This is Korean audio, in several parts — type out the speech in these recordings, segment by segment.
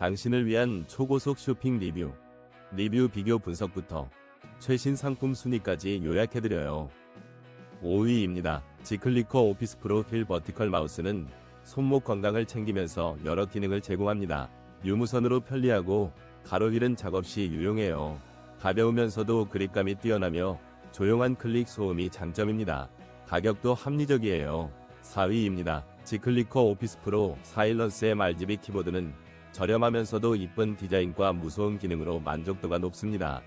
당신을 위한 초고속 쇼핑 리뷰, 리뷰 비교 분석부터 최신 상품 순위까지 요약해드려요. 5위입니다. 지클리커 오피스 프로 휠 버티컬 마우스는 손목 건강을 챙기면서 여러 기능을 제공합니다. 유무선으로 편리하고 가로 잃은 작업 시 유용해요. 가벼우면서도 그립감이 뛰어나며 조용한 클릭 소음이 장점입니다. 가격도 합리적이에요. 4위입니다. 지클리커 오피스 프로 사일런스의 RGB 키보드는 저렴하면서도 이쁜 디자인과 무서운 기능으로 만족도가 높습니다.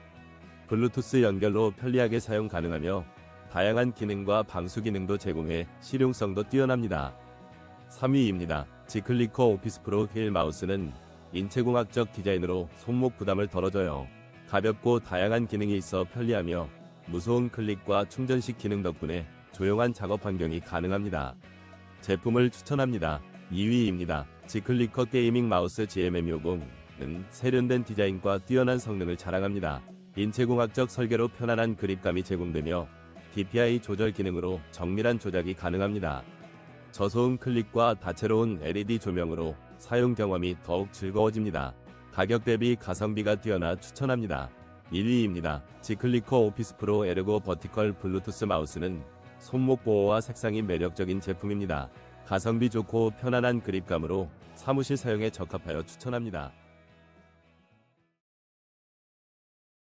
블루투스 연결로 편리하게 사용 가능하며 다양한 기능과 방수 기능도 제공해 실용성도 뛰어납니다. 3위입니다. 지클리커 오피스 프로 휠 마우스는 인체공학적 디자인으로 손목 부담을 덜어줘요. 가볍고 다양한 기능이 있어 편리하며 무소음 클릭과 충전식 기능 덕분에 조용한 작업 환경이 가능합니다. 제품을 추천합니다. 2위입니다. 지클리커 게이밍 마우스 GMM50은 세련된 디자인과 뛰어난 성능을 자랑합니다. 인체공학적 설계로 편안한 그립감이 제공되며 DPI 조절 기능으로 정밀한 조작이 가능합니다. 저소음 클릭과 다채로운 LED 조명으로 사용 경험이 더욱 즐거워집니다. 가격 대비 가성비가 뛰어나 추천합니다. 1위입니다. 지클리커 오피스 프로 에르고 버티컬 블루투스 마우스는 손목 보호와 색상이 매력적인 제품입니다. 가성비 좋고 편안한 그립감으로 사무실 사용에 적합하여 추천합니다.